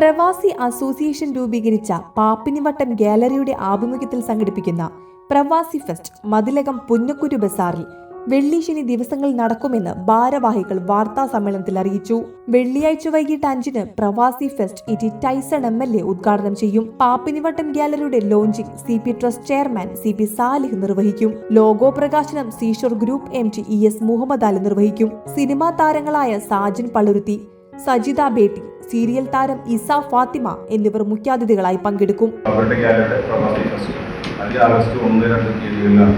പ്രവാസി അസോസിയേഷൻ രൂപീകരിച്ച പാപ്പിനിവട്ടം ഗാലറിയുടെ ആഭിമുഖ്യത്തിൽ സംഘടിപ്പിക്കുന്ന പ്രവാസി ഫെസ്റ്റ് മതിലകം പുന്നക്കുരു ബസാറിൽ വെള്ളി ശനി ദിവസങ്ങളിൽ നടക്കുമെന്ന് ഭാരവാഹികൾ വാർത്താ സമ്മേളനത്തിൽ അറിയിച്ചു. വെള്ളിയാഴ്ച വൈകിട്ട് അഞ്ചിന് പ്രവാസി fest E T Taison M L A ഉദ്ഘാടനം ചെയ്യും. Pappinivattam ഗാലറിയുടെ launching C P trust chairman C P Salih നിർവഹിക്കും. ലോഗോ പ്രകാശനം seashore group M T E S Muhammad Ali നിർവഹിക്കും. സിനിമാ താരങ്ങളായ സാജൻ പള്ളുരുത്തി സജിത ബേട്ടി സീരിയൽ താരം ഇസ ഫാത്തിമ എന്നിവർ മുഖ്യാതിഥികളായി പങ്കെടുക്കും. ആഗസ്റ്റ് ഒന്ന് രണ്ട് തീയതികളിലാണ്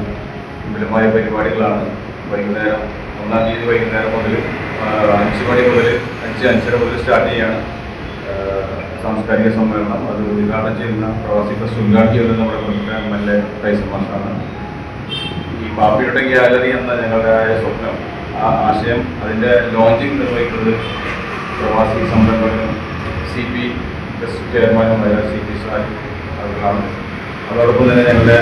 വിപുലമായ പരിപാടികളാണ് വൈകുന്നേരം ഒന്നാം തീയതി വൈകുന്നേരം മുതൽ അഞ്ച് മണി മുതൽ അഞ്ച് അഞ്ചര മുതൽ സ്റ്റാർട്ട് ചെയ്യാണ് സാംസ്കാരിക സമ്മേളനം. അത് ഉദ്ഘാടനം ചെയ്യുന്ന പ്രവാസി ഫസ്റ്റ് ഉദ്ഘാടനം ചെയ്യുന്നത് നമ്മുടെ പ്രമുഖ എം എൽ എ പ്രൈസ് മാഷാണ്. ഈ പാപ്പിയുടെ ഗ്യാലറി എന്ന ഞങ്ങളുടെ സ്വപ്നം ആ ആശയം അതിന്റെ ലോഞ്ചിങ് നിർവഹിക്കുന്നത് പ്രവാസി സംരംഭകനും സി പി എസ് ചെയർമാനുമായ സി പി സാഹിബ് അവർക്കാണ് അതോടൊപ്പം തന്നെ ഞങ്ങളുടെ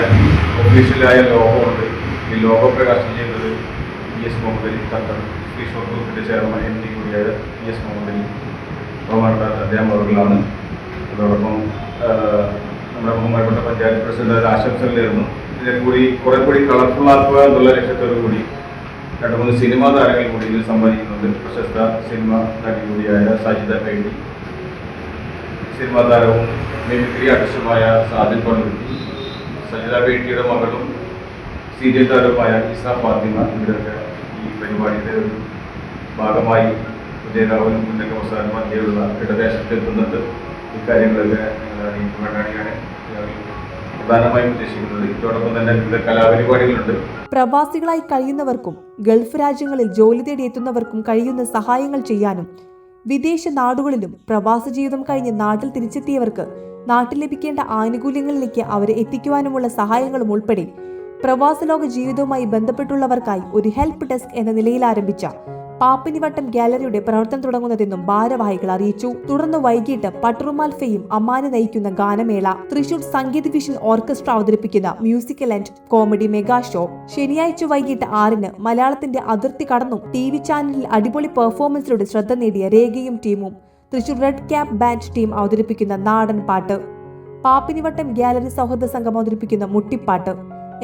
ഒഫീഷ്യലായ ലോഗോണ്ട് ഈ ലോഗോ പ്രകാശനം ചെയ്തത് ഇ എസ് മുഹമ്മദ് അലി തങ്ങൾ കിഷോർ ഗ്രൂപ്പിന്റെ ചെയർമാൻ എം ഡി കൂടിയായ ഇ എസ് മുഹമ്മദ് ബഹുമാനപ്പെട്ട അദ്ദേഹം അവർക്കാണ് അതോടൊപ്പം നമ്മുടെ ബഹുമാനപ്പെട്ട പഞ്ചായത്ത് പ്രസിഡന്റ് ആശംസകളിലായിരുന്നു ഇതിനെ കൂടി കുറെ കൂടി കളർഫുൾ ആക്കുക എന്നുള്ള ലക്ഷ്യത്തോടു കൂടി രണ്ട് മൂന്ന് സിനിമാ താരങ്ങൾ കൂടി ഇതിൽ സമ്മാനിക്കുന്നുണ്ട് പ്രശസ്ത സിനിമ നടി കൂടിയായ സജിത പേടി സിനിമാ താരവും മിമിക്രി ആർട്ടിസ്റ്റുമായ സാദിൽ പള്ളുരുത്തി സജിത പേട്ടിയുടെ മകളും സീരിയൽ താരവുമായ ഇസ ഫാത്തിമ ഇവരൊക്കെ ഈ പരിപാടിയുടെ ഒരു ഭാഗമായി ഉദയരാവനും മുന്നൊക്കെ അവസാനം മധ്യയുള്ള ഇടദേശത്ത് എത്തുന്നുണ്ട്. ഇക്കാര്യങ്ങളൊക്കെ വേണ്ടിയാണ് ഞങ്ങൾ പ്രധാനമായും ഉദ്ദേശിക്കുന്നത് ഇതോടൊപ്പം തന്നെ വിവിധ കലാപരിപാടികളുണ്ട്. പ്രവാസികളായി കഴിയുന്നവർക്കും ഗൾഫ് രാജ്യങ്ങളിൽ ജോലി തേടി എത്തുന്നവർക്കും കഴിയുന്ന സഹായങ്ങൾ ചെയ്യാനും വിദേശ നാടുകളിലും പ്രവാസ ജീവിതം കഴിഞ്ഞ് നാട്ടിൽ തിരിച്ചെത്തിയവർക്ക് നാട്ടിൽ ലഭിക്കേണ്ട ആനുകൂല്യങ്ങളിലേക്ക് അവരെ എത്തിക്കുവാനുമുള്ള സഹായങ്ങളും ഉൾപ്പെടെ പ്രവാസലോക ജീവിതവുമായി ബന്ധപ്പെട്ടുള്ളവർക്കായി ഒരു ഹെൽപ്പ് ഡെസ്ക് എന്ന നിലയിൽ ആരംഭിച്ച പാപ്പിനിവട്ടം ഗാലറിയുടെ പ്രവർത്തനം തുടങ്ങുന്നതെന്നും ഭാരവാഹികൾ അറിയിച്ചു. തുടർന്ന് വൈകിട്ട് പട്ടുറുമാൽ ഫെയും അമ്മാനെ നയിക്കുന്ന ഗാനമേള തൃശൂർ സംഗീത വിഷൻ ഓർക്കസ്ട്ര അവതരിപ്പിക്കുന്ന musical and comedy mega show ശനിയാഴ്ച വൈകിട്ട് ആറിന് മലയാളത്തിന്റെ അതിർത്തി കടന്നും ടി വി ചാനലിൽ അടിപൊളി പെർഫോമൻസിലൂടെ ശ്രദ്ധ നേടിയ രേഖയും ടീമും Thrissur red cap band team അവതരിപ്പിക്കുന്ന നാടൻ പാട്ട് പാപ്പിനിവട്ടം ഗാലറി സൗഹൃദ സംഘം അവതരിപ്പിക്കുന്ന മുട്ടിപ്പാട്ട്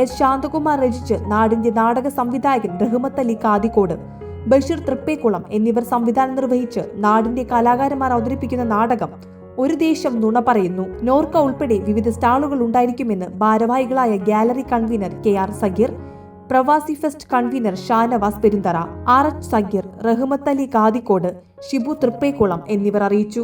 എസ് ശാന്തകുമാർ രചിച്ച് നാടിന്റെ നാടക സംവിധായകൻ റഹ്മത്ത് അലി കാതിക്കോട് ബഷീർ തൃപ്പേക്കുളം എന്നിവർ സംവിധാനം നിർവഹിച്ച് നാടിന്റെ കലാകാരന്മാർ അവതരിപ്പിക്കുന്ന നാടകം ഒരു ദേശം നുണ പറയുന്നു. നോർക്ക ഉൾപ്പെടെ വിവിധ സ്റ്റാളുകൾ ഉണ്ടായിരിക്കുമെന്ന് ഭാരവാഹികളായ gallery convener K R Sageer പ്രവാസി fest convener Shanavas Perunthara R H Sageer Rahmath Ali Kathikode Shibu Thrippekulam എന്നിവർ അറിയിച്ചു.